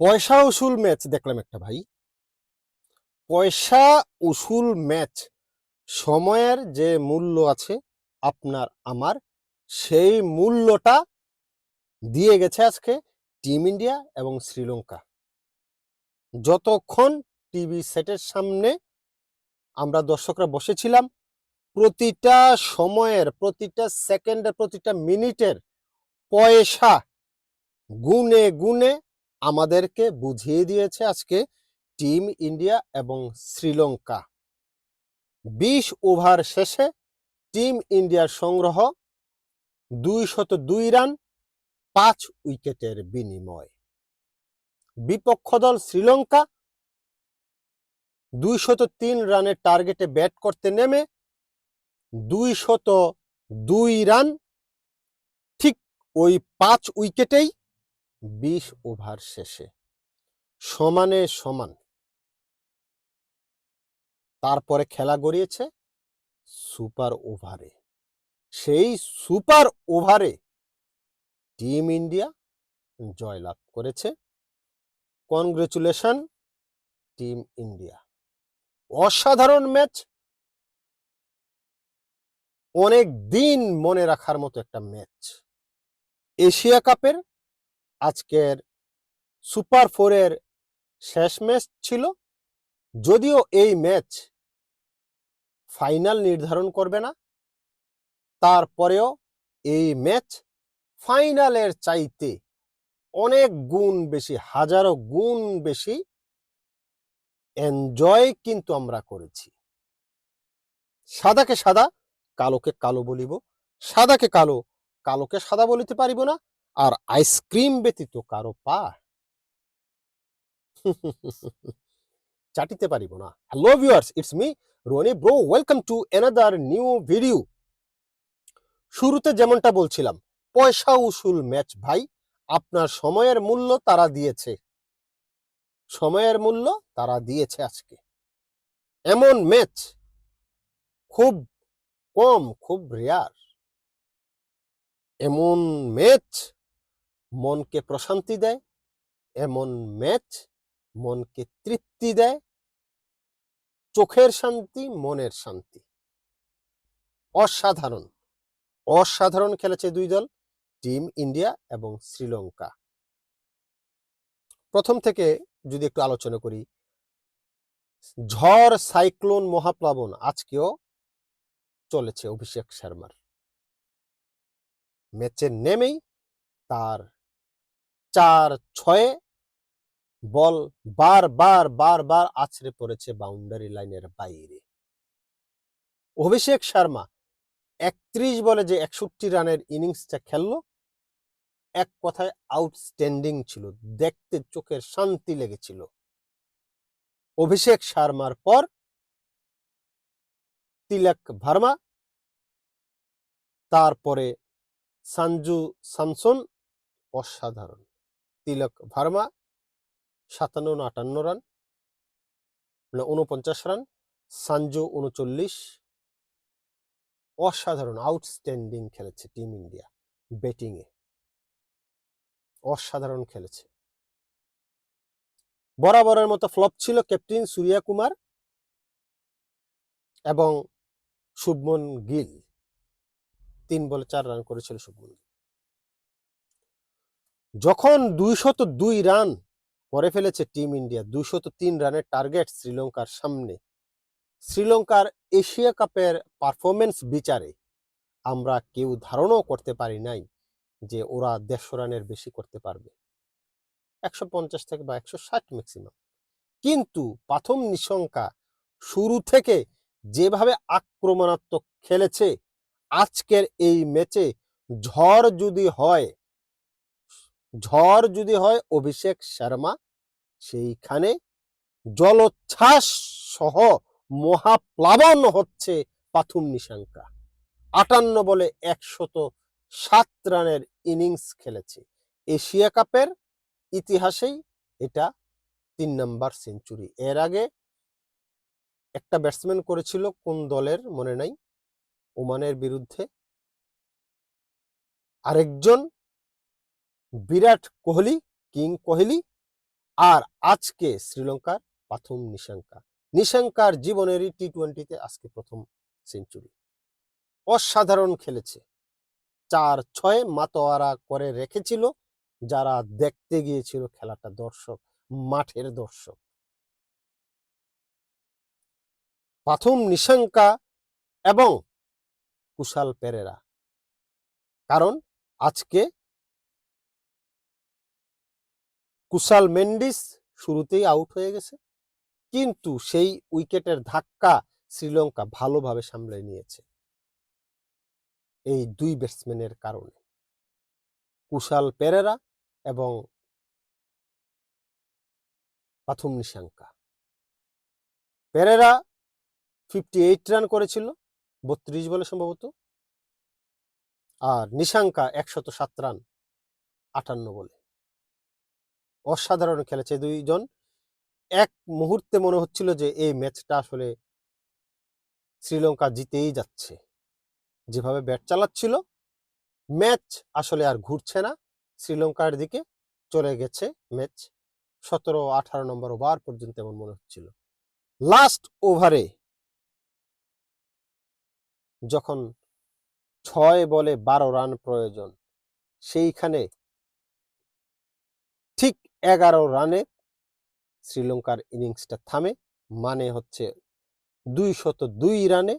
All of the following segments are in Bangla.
পয়সা উসুল ম্যাচ দেখলাম একটা ভাই। পয়সা উসুল ম্যাচ সময়ের যে মূল্য আছে আপনার আমার, সেই মূল্যটা দিয়ে গেছে আজকে টিম ইন্ডিয়া এবং শ্রীলঙ্কা। যতক্ষণ টিভি সেটের সামনে আমরা দর্শকরা বসেছিলাম, প্রতিটা সময়ের, প্রতিটা সেকেন্ডের প্রতিটা মিনিটের পয়সা গুনে গুনে আমাদেরকে বুঝিয়ে দিয়েছে আজকে টিম ইন্ডিয়া এবং শ্রীলঙ্কা। বিশ ওভার শেষে টিম ইন্ডিয়ার সংগ্রহ দুইশত দুই রান, পাঁচ উইকেটের বিনিময়। বিপক্ষ দল শ্রীলঙ্কা দুইশত তিন রানের টার্গেটে ব্যাট করতে নেমে দুইশত দুই রান, ঠিক ওই পাঁচ উইকেটেই বিশ ওভার শেষে। সমানে সমান। তারপরে খেলা গড়িয়েছে সুপার ওভারে। সেই সুপার ওভারে টিম ইন্ডিয়া জয়লাভ করেছে। Congratulation team India. অসাধারণ ম্যাচ। অনেক দিন মনে রাখার মতো একটা ম্যাচ। এশিয়া কাপের আজকের সুপার ফোরের শেষ ম্যাচ ছিল। যদিও এই ম্যাচ ফাইনাল নির্ধারণ করবে না, তারপরেও এই ম্যাচ ফাইনালের চাইতে অনেক গুণ বেশি, হাজারো গুণ বেশি এনজয় কিন্তু আমরা করেছি। সাদাকে সাদা, কালোকে কালো বলিব, সাদাকে কালো, কালোকে সাদা বলিতে পারিব না আর আইসক্রিম ব্যতীত কারও পা? চাটিতে পারিব না। Hello viewers it's me Rony bro welcome to another new video শুরুতে যেমনটা বলছিলাম, পয়সা উসুল ম্যাচ ভাই, আপনার সময়ের মূল্য তারা দিয়েছে। সময়ের মূল্য তারা দিয়েছে আজকে। এমন ম্যাচ খুব কম, খুব রেয়ার এমন ম্যাচ মনকে প্রশান্তি দেয়, এমন ম্যাচ মনকে তৃপ্তি দেয়, চোখের শান্তি, মনের শান্তি। অসাধারণ। অসাধারণ খেলেছে দুই দল, টিম ইন্ডিয়া এবং শ্রীলঙ্কা। প্রথম থেকে যদি একটু আলোচনা করি, ঝড় সাইক্লোন মহাপ্লাবন আজকেও চলেছে অভিষেক শর্মার। ম্যাচে নেমেই তার চার ছয়ে বল বার বার বার বার আছড়ে পড়েছে বাউন্ডারি লাইনের বাইরে। অভিষেক শর্মা একত্রিশ বলে যে একষট্টি রানের ইনিংসটা খেললো, এক কথায় আউটস্ট্যান্ডিং ছিল, দেখতে চোখের শান্তি লেগেছিল। অভিষেক শর্মার পর তিলক ভার্মা, তারপরে সঞ্জু স্যামসন অসাধারণ। তিলক ভার্মা, সাতান্ন আটান্ন রান মানে উনপঞ্চাশ রান সঞ্জু উনচল্লিশ। অসাধারণ, আউটস্ট্যান্ডিং খেলেছে টিম ইন্ডিয়া ব্যাটিংয়ে অসাধারণ খেলেছে। বরাবরের মতো ফ্লপ ছিল ক্যাপ্টেন সূর্যা কুমার এবং শুভমন গিল। তিন বলে চার রান করেছিল শুভমন গিল। যখন দুইশত দুই রান করে ফেলেছে টিম ইন্ডিয়া, দুইশত তিন রানের টার্গেট শ্রীলঙ্কার সামনে। শ্রীলঙ্কার এশিয়া কাপের পারফরমেন্স বিচারে আমরা কেউ ধারণাও করতে পারি নাই যে ওরা দেড়শো রানের বেশি করতে পারবে। একশো পঞ্চাশ থেকে বা একশো ষাট ম্যাক্সিমাম কিন্তু প্রথম নিশঙ্কা শুরু থেকে যেভাবে আক্রমণাত্মক খেলেছে, আজকের এই ম্যাচে ঝড় যদি হয় ঝড় যদি হয় অভিষেক শর্মা, সেইখানে জলোচ্ছ্বাস সহ মহাপ্লাবন হচ্ছে প্রথম নিশাঙ্কা। আটান্ন বলে একশত সাত রানের ইনিংস খেলেছে। এশিয়া কাপের ইতিহাসেই এটা তিন নাম্বার সেঞ্চুরি। এর আগে একটা ব্যাটসম্যান করেছিল কোন দলের মনে নাই? ওমানের বিরুদ্ধে। আরেকজন বিরাট কোহলি, কিং কোহলি আর আজকে শ্রীলঙ্কার প্রথম নিশাঙ্কা। নিশাঙ্কার জীবনেরই টি টোয়েন্টিতে আজকে প্রথম সেঞ্চুরি অসাধারণ খেলেছে। চার ছয় মাতোয়ারা করে রেখেছিল, যারা দেখতে গিয়েছিল খেলাটা দর্শক, মাঠের দর্শক। প্রথম নিশাঙ্কা এবং কুশাল পেরেরা। কারণ আজকে কুশাল মেন্ডিস শুরুতেই আউট হয়ে গেছে। কিন্তু সেই উইকেটের ধাক্কা শ্রীলঙ্কা ভালোভাবে সামলে নিয়েছে। এই দুই ব্যাটসম্যানের কারণে। কুশাল পেরেরা এবং প্রথম Nissanka. Perera fifty eight run করেছিল, বত্রিশ বলে সম্ভবত। আর নিশাঙ্কা একশত সাত রান আটান্ন বলে। অসাধারণ খেলেছে দুইজন। এক মুহূর্তে মনে হচ্ছিল যে এই ম্যাচটা আসলে শ্রীলঙ্কা জিতেই যাচ্ছে। যেভাবে ব্যাট চালাচ্ছিল, ম্যাচ আসলে আর ঘুরছে না। শ্রীলঙ্কার দিকে চলে গেছে ম্যাচ। সতেরো, আঠারো নম্বর ওভার পর্যন্ত এমন মনে হচ্ছিল। লাস্ট ওভারে যখন ছয় বলে বারো রান প্রয়োজন, সেইখানে ঠিক এগারো রানে শ্রীলঙ্কার ইনিংসটা থামে। মানে হচ্ছে দুইশত দুই রানে।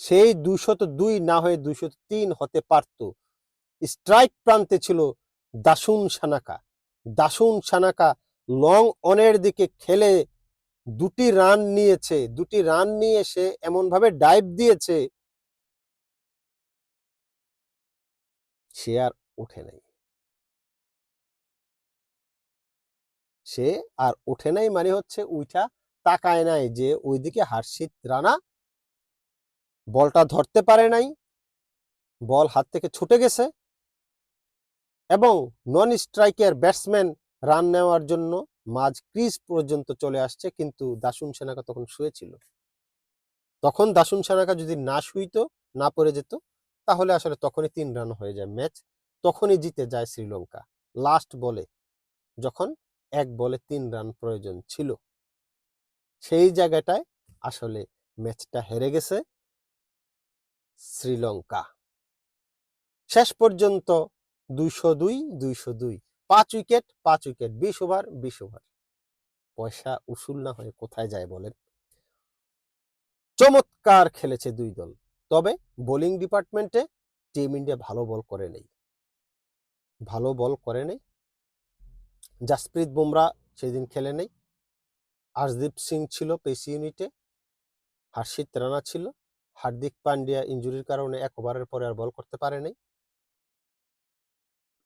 সেই দুইশত দুই না হয়ে দুইশত তিন হতে পারত। স্ট্রাইক প্রান্তে ছিল দাসুন সানাকা। দাসুন সানাকা লং অনের দিকে খেলে দুটি রান নিয়েছে। দুটি রান নিয়ে সে এমনভাবে ডাইভ দিয়েছে। সে আর ওঠে নাই। সে আর ওঠে নাই মানে হচ্ছে উইটা তাকায় নাই যে ওইদিকে হার্ষিত রানা বলটা ধরতে পারে নাই, বল হাত থেকে ছুটে গেছে এবং নন স্ট্রাইকের ব্যাটসম্যান রান নেওয়ার জন্য মাঝ ক্রিজ পর্যন্ত চলে আসছে, কিন্তু দাসুন সেনাকা তখন শুয়েছিল তখন দাসুন সেনাকা যদি না শুইতো, না পড়ে যেত, তাহলে আসলে তখনই তিন রান হয়ে যায় ম্যাচ, তখনই জিতে যায় শ্রীলঙ্কা। লাস্ট বলে যখন এক বলে তিন রান প্রয়োজন ছিল। সেই জায়গাটায় আসলে ম্যাচটা হেরে গেছে শ্রীলঙ্কা। শেষ পর্যন্ত দুইশো দুই দুইশো দুই, পাঁচ উইকেট পাঁচ উইকেট, বিশ ওভার বিশ ওভার। পয়সা উসুল না হয়ে কোথায় যায় বলেন? চমৎকার খেলেছে দুই দল। তবে বোলিং ডিপার্টমেন্টে টিম ইন্ডিয়া ভালো বল করে নেই। ভালো বল করে নেই। জাসপ্রীত বুমরা সেদিন খেলে নেই। আরদীপ সিং ছিল পেসি ইউনিটে হর্ষিত রানা ছিল। হার্দিক পান্ডিয়া ইঞ্জুরির কারণে এক ওভারের পরে আর বল করতে পারে নাই।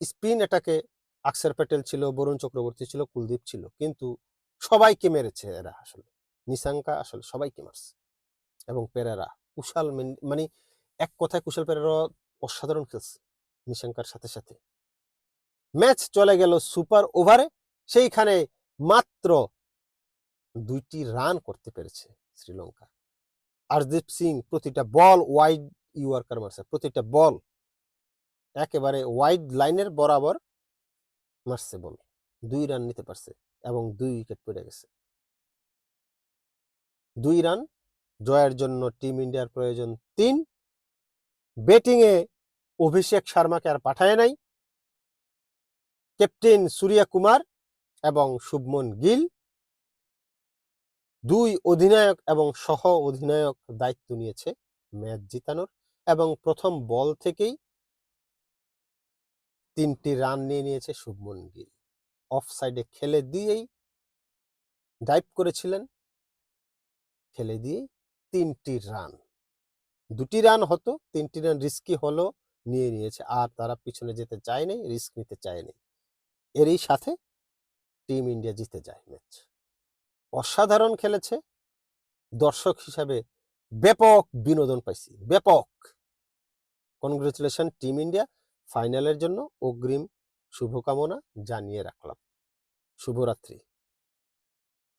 স্পিন এটাকে আকসার প্যাটেল ছিল, বরুণ চক্রবর্তী ছিল, কুলদীপ ছিল, কিন্তু সবাইকে মেরেছে এরা আসলে। নিশাঙ্কা আসলে সবাইকে মারছে। এবং পেরেরা, কুশাল মানে এক কথায় কুশাল পেরেরা অসাধারণ খেলছে নিশাঙ্কার সাথে সাথে। ম্যাচ চলে গেল সুপার ওভারে। সেইখানে মাত্র দুইটি রান করতে পেরেছে শ্রীলঙ্কা। আরদীপ সিং প্রতিটা বল ওয়াইড ইউয়ার্কার মারছে প্রতিটা বল একেবারে ওয়াইড লাইনের বরাবর মারছে বল দুই রান নিতে পারছে এবং দুই উইকেট পড়ে গেছে। দুই রান, জয়ের জন্য টিম ইন্ডিয়ার প্রয়োজন তিন। ব্যাটিংয়ে অভিষেক শর্মাকে আর পাঠায় নাই। ক্যাপ্টেন সূর্যা কুমার এবং শুভমন গিল। দুই অধিনায়ক এবং সহ অধিনায়ক দায়িত্ব নিয়েছে ম্যাচ জিতানোর এবং প্রথম বল থেকেই তিনটি রান নিয়ে নিয়েছে শুভমন গিল। অফ সাইডে খেলে দিয়েই ডাইভ করেছিলেন। খেলে দিয়ে তিনটি রান। দুটি রান হতো, তিনটি রান রিস্কি হলো, নিয়ে নিয়েছে। আর তারা পিছনে যেতে চায়নি, রিস্ক নিতে চায়নি। এরই সাথে টিম ইন্ডিয়া জিতে যায় ম্যাচ। অসাধারণ খেলেছে। দর্শক হিসাবে ব্যাপক বিনোদন পাইছি, ব্যাপক। কনগ্রেচুলেশন টিম ইন্ডিয়া ফাইনালের জন্য অগ্রিম শুভকামনা জানিয়ে রাখলাম। শুভরাত্রি।